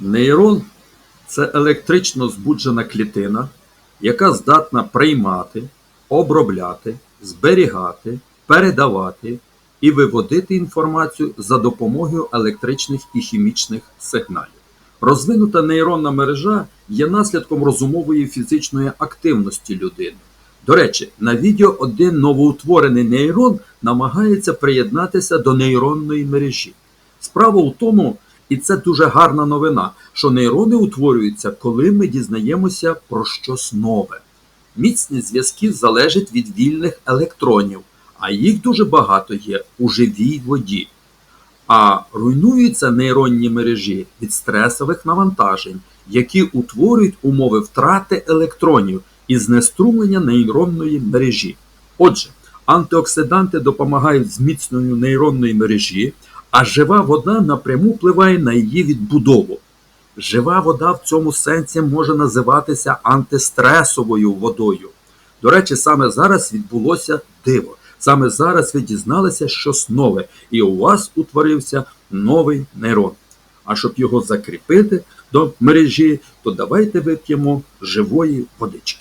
Нейрон це електрично збуджена клітина, яка здатна приймати, обробляти, зберігати, передавати і виводити інформацію за допомогою електричних і хімічних сигналів. Розвинута нейронна мережа є наслідком розумової фізичної активності людини. До речі, на відео один новоутворений нейрон намагається приєднатися до нейронної мережі. Справа у тому, і це дуже гарна новина, що нейрони утворюються, коли ми дізнаємося про щось нове. Міцність зв'язків залежить від вільних електронів, а їх дуже багато є у живій воді. А руйнуються нейронні мережі від стресових навантажень, які утворюють умови втрати електронів і знеструмлення нейронної мережі. Отже, антиоксиданти допомагають зміцненню нейронної мережі, а жива вода напряму впливає на її відбудову. Жива вода в цьому сенсі може називатися антистресовою водою. До речі, саме зараз відбулося диво. Саме зараз ви дізналися щось нове, і у вас утворився новий нейрон. А щоб його закріпити до мережі, то давайте вип'ємо живої водички.